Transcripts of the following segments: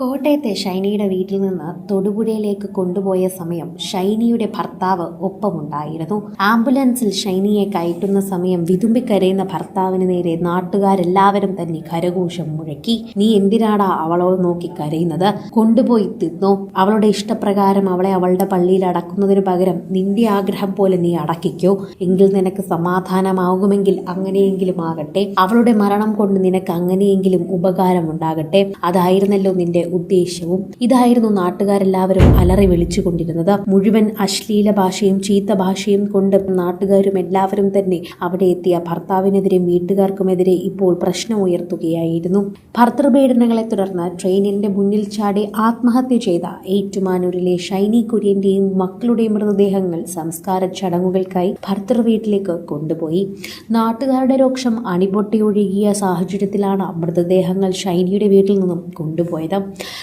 കോട്ടയത്തെ ഷൈനിയുടെ വീട്ടിൽ നിന്ന് തൊടുപുഴയിലേക്ക് കൊണ്ടുപോയ സമയം ഷൈനിയുടെ ഭർത്താവ് ഒപ്പമുണ്ടായിരുന്നു. ആംബുലൻസിൽ ഷൈനിയെ കയറ്റുന്ന സമയം വിതുമ്പിക്കരയുന്ന ഭർത്താവിന് നേരെ നാട്ടുകാരെല്ലാവരും തന്നെ കരഘോഷം മുഴക്കി. നീ എന്തിനാടാ അവളോട് നോക്കി കരയുന്നത്? കൊണ്ടുപോയി തിന്നോ. അവളുടെ ഇഷ്ടപ്രകാരം അവളെ അവളുടെ പള്ളിയിൽ അടക്കുന്നതിന് പകരം നിന്റെ ആഗ്രഹം പോലെ നീ അടക്കിക്കോ. എങ്കിൽ നിനക്ക് സമാധാനമാകുമെങ്കിൽ അങ്ങനെയെങ്കിലും ആകട്ടെ. അവളുടെ മരണം കൊണ്ട് നിനക്ക് അങ്ങനെയെങ്കിലും ഉപകാരം ഉണ്ടാകട്ടെ അതായിരുന്നല്ലോ നിന്റെ ഉദ്ദേശ്യവും. ഇതായിരുന്നു നാട്ടുകാരെല്ലാവരും അലറി വിളിച്ചുകൊണ്ടിരുന്നത്. മുഴുവൻ അശ്ലീല ഭാഷയും ചീത്ത ഭാഷയും കൊണ്ട് നാട്ടുകാരും എല്ലാവരും തന്നെ അവിടെ എത്തിയ ഭർത്താവിനെതിരെ വീട്ടുകാർക്കുമെതിരെ ഇപ്പോൾ പ്രശ്നം ഉയർത്തുകയായിരുന്നു. ഭർത്തൃപീഡനങ്ങളെ തുടർന്ന് ട്രെയിനിന്റെ മുന്നിൽ ചാടി ആത്മഹത്യ ചെയ്ത ഏറ്റുമാനൂരിലെ ഷൈനി കുര്യന്റെയും മക്കളുടെയും മൃതദേഹങ്ങൾ സംസ്കാര ചടങ്ങുകൾക്കായി ഭർത്തൃ വീട്ടിലേക്ക് കൊണ്ടുപോയി. നാട്ടുകാരുടെ രോക്ഷം അണിപൊട്ടിയൊഴുകിയ സാഹചര്യത്തിലാണ് മൃതദേഹങ്ങൾ ഷൈനിയുടെ വീട്ടിൽ നിന്നും കൊണ്ടുപോയത്.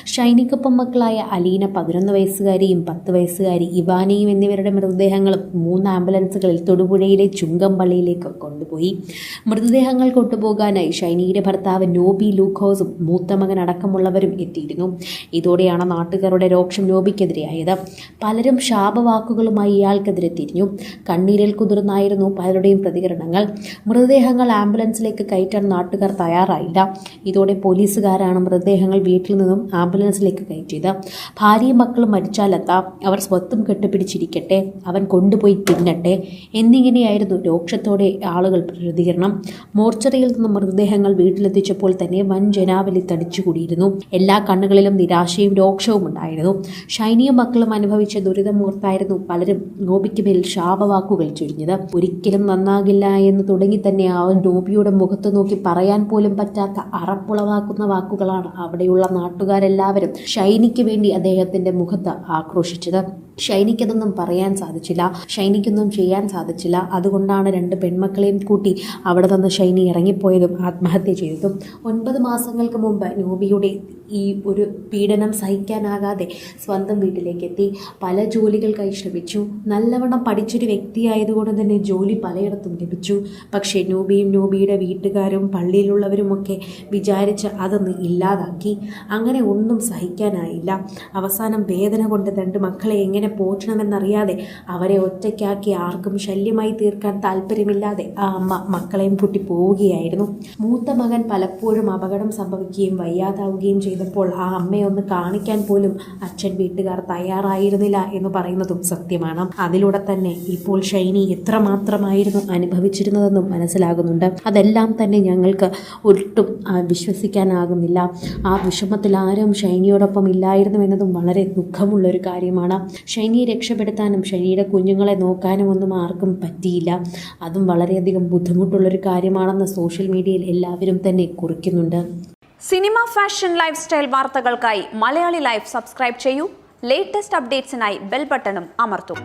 ഷൈനിക്കൊപ്പം മക്കളായ അലീന പതിനൊന്ന് വയസ്സുകാരിയും പത്ത് വയസ്സുകാരി ഇവാനയും എന്നിവരുടെ മൃതദേഹങ്ങളും മൂന്ന് ആംബുലൻസുകളിൽ തൊടുപുഴയിലെ ചുങ്കംപള്ളിയിലേക്ക് കൊണ്ടുപോയി. മൃതദേഹങ്ങൾ കൊണ്ടുപോകാനായി ഷൈനിയുടെ ഭർത്താവ് നോബി ലൂക്കോസും മൂത്ത മകൻ അടക്കമുള്ളവരും എത്തിയിരുന്നു. ഇതോടെയാണ് നാട്ടുകാരുടെ രോക്ഷം നോബിക്കെതിരെയായത്. പലരും ശാപവാക്കുകളുമായി ഇയാൾക്കെതിരെ തിരിഞ്ഞു. കണ്ണീരിൽ കുതിർന്നായിരുന്നു പലരുടെയും പ്രതികരണങ്ങൾ. മൃതദേഹങ്ങൾ ആംബുലൻസിലേക്ക് കയറ്റാൻ നാട്ടുകാർ തയ്യാറായില്ല. ഇതോടെ പോലീസുകാരാണ് മൃതദേഹങ്ങൾ വീട്ടിൽ നിന്നും ആംബുലൻസിലേക്ക് കയറ്റിയത് ഭാര്യയും മക്കളും മരിച്ചാലെത്താം അവർ സ്വത്തും കെട്ടുപിടിച്ചിരിക്കട്ടെ അവൻ കൊണ്ടുപോയി തിന്നട്ടെ എന്നിങ്ങനെയായിരുന്നു രോക്ഷത്തോടെ ആളുകൾ പ്രതികരണം. മോർച്ചറിയിൽ നിന്ന് മൃതദേഹങ്ങൾ വീട്ടിലെത്തിച്ചപ്പോൾ തന്നെ വൻ ജനാവലി തടിച്ചുകൂടിയിരുന്നു. എല്ലാ കണ്ണുകളിലും നിരാശയും രോക്ഷവും ഉണ്ടായിരുന്നു. ഷൈനിയും മക്കളും അനുഭവിച്ച ദുരിതമൂർത്തായിരുന്നു പലരും നോബിക്ക് മേൽ ശാപവാക്കുകൾ ചൊരിഞ്ഞത്. ഒരിക്കലും നന്നാകില്ല എന്ന് തുടങ്ങി തന്നെ അവൻ നോബിയുടെ മുഖത്ത് നോക്കി പറയാൻ പോലും പറ്റാത്ത അറപ്പുളവാക്കുന്ന വാക്കുകളാണ് അവിടെയുള്ള നാട്ടുകാരെല്ലാവരും ഷൈനിക്ക് വേണ്ടി അദ്ദേഹത്തിന്റെ മുഖത്ത് ആക്രോശിച്ചത്. ഷൈനിക്കതൊന്നും പറയാൻ സാധിച്ചില്ല ഷൈനിക്കൊന്നും ചെയ്യാൻ സാധിച്ചില്ല. അതുകൊണ്ടാണ് രണ്ട് പെൺമക്കളെയും കൂട്ടി അവിടെ നിന്ന് ഷൈനി ഇറങ്ങിപ്പോയതും ആത്മഹത്യ ചെയ്തതും. ഒൻപത് മാസങ്ങൾക്ക് മുമ്പ് നോബിയുടെ ഈ ഒരു പീഡനം സഹിക്കാനാകാതെ സ്വന്തം വീട്ടിലേക്ക് എത്തി പല ജോലികൾക്കായി ശ്രമിച്ചു. നല്ലവണ്ണം പഠിച്ചൊരു വ്യക്തിയായതുകൊണ്ട് തന്നെ ജോലി പലയിടത്തും ലഭിച്ചു. പക്ഷേ നോബിയും നോബിയുടെ വീട്ടുകാരും പള്ളിയിലുള്ളവരുമൊക്കെ വിചാരിച്ച് അതൊന്ന് ഇല്ലാതാക്കി. അങ്ങനെ ഒന്നും സഹിക്കാനായില്ല. അവസാനം വേദന കൊണ്ട് രണ്ട് മക്കളെ എങ്ങനെ പോറ്റണമെന്നറിയാതെ അവരെ ഒറ്റയ്ക്കാക്കി ആർക്കും ശല്യമായി തീർക്കാൻ താല്പര്യമില്ലാതെ ആ അമ്മ മക്കളെയും കൂട്ടി പോവുകയായിരുന്നു. മൂത്ത മകൻ പലപ്പോഴും അപകടം സംഭവിക്കുകയും വയ്യാതാവുകയും ചെയ്തപ്പോൾ ആ അമ്മയെ ഒന്ന് കാണിക്കാൻ പോലും അച്ഛൻ വീട്ടുകാർ തയ്യാറായിരുന്നില്ല എന്ന് പറയുന്നതും സത്യമാണ്. അതിലൂടെ തന്നെ ഇപ്പോൾ ഷൈനി എത്രമാത്രമായിരുന്നു അനുഭവിച്ചിരുന്നതെന്നും മനസ്സിലാകുന്നുണ്ട്. അതെല്ലാം തന്നെ ഞങ്ങൾക്ക് ഒട്ടും വിശ്വസിക്കാനാകുന്നില്ല. ആ വിഷമത്തിൽ ആരും ഷൈനിയോടൊപ്പം ഇല്ലായിരുന്നു എന്നതും വളരെ ദുഃഖമുള്ളൊരു കാര്യമാണ്. ഷൈനിയെ രക്ഷപ്പെടുത്താനും ഷൈനിയുടെ കുഞ്ഞുങ്ങളെ നോക്കാനും ഒന്നും ആർക്കും പറ്റിയില്ല. അതും വളരെയധികം ബുദ്ധിമുട്ടുള്ളൊരു കാര്യമാണെന്ന് സോഷ്യൽ മീഡിയയിൽ എല്ലാവരും തന്നെ കുറിക്കുന്നുണ്ട്. സിനിമ ഫാഷൻ ലൈഫ് സ്റ്റൈൽ വാർത്തകൾക്കായി മലയാളി ലൈഫ് സബ്സ്ക്രൈബ് ചെയ്യൂ. ലേറ്റസ്റ്റ് അപ്ഡേറ്റ്സിനായി ബെൽ ബട്ടണും അമർത്തൂ.